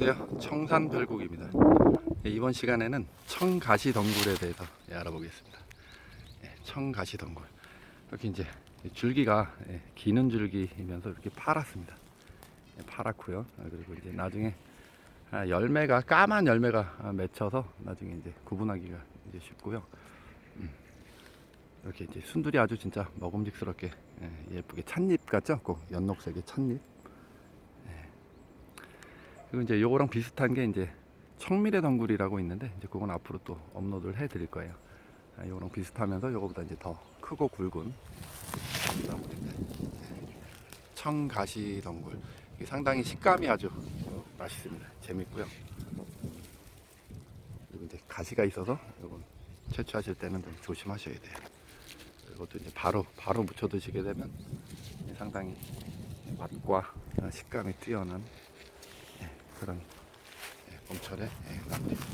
안녕하세요. 청산별곡입니다. 예, 이번 시간에는 청가시 덩굴에 대해서 예, 알아보겠습니다. 예, 청가시 덩굴. 이렇게 이제 줄기가 예, 기는 줄기이면서 이렇게 파랗습니다. 예, 파랗고요. 아, 그리고 이제 나중에 아, 열매가 까만 열매가 아, 맺혀서 나중에 이제 구분하기가 이제 쉽고요. 음, 이렇게 이제 순들이 아주 진짜 먹음직스럽게 예, 예쁘게 찻잎 같죠? 꼭 연녹색의 찻잎. 그리고 이제 요거랑 비슷한 게 이제 청미래 덩굴이라고 있는데 이제 그건 앞으로 또 업로드를 해 드릴 거예요. 아, 요거랑 비슷하면서 요거보다 이제 더 크고 굵은 청가시 덩굴. 상당히 식감이 아주 어, 맛있습니다. 재밌고요. 그리고 이제 가시가 있어서 요건 채취하실 때는 좀 조심하셔야 돼요. 이것도 이제 바로 바로 무쳐 드시게 되면 상당히 맛과 식감이 뛰어난 그런 예, 봄철에 예, 나무입니다.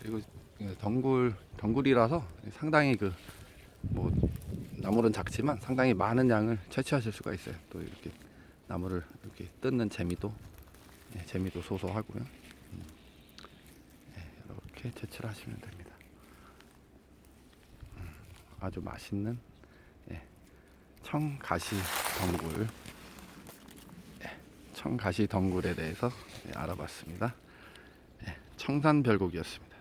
그리고 예, 덩굴 덩굴이라서 상당히 그 뭐 나무는 작지만 상당히 많은 양을 채취하실 수가 있어요. 또 이렇게 나무를 이렇게 뜯는 재미도 예, 재미도 소소하고요. 음, 예, 이렇게 채취를 하시면 됩니다. 음, 아주 맛있는 예, 청가시 덩굴 청가시 덩굴에 대해서 예, 알아봤습니다. 예, 청산별곡이었습니다.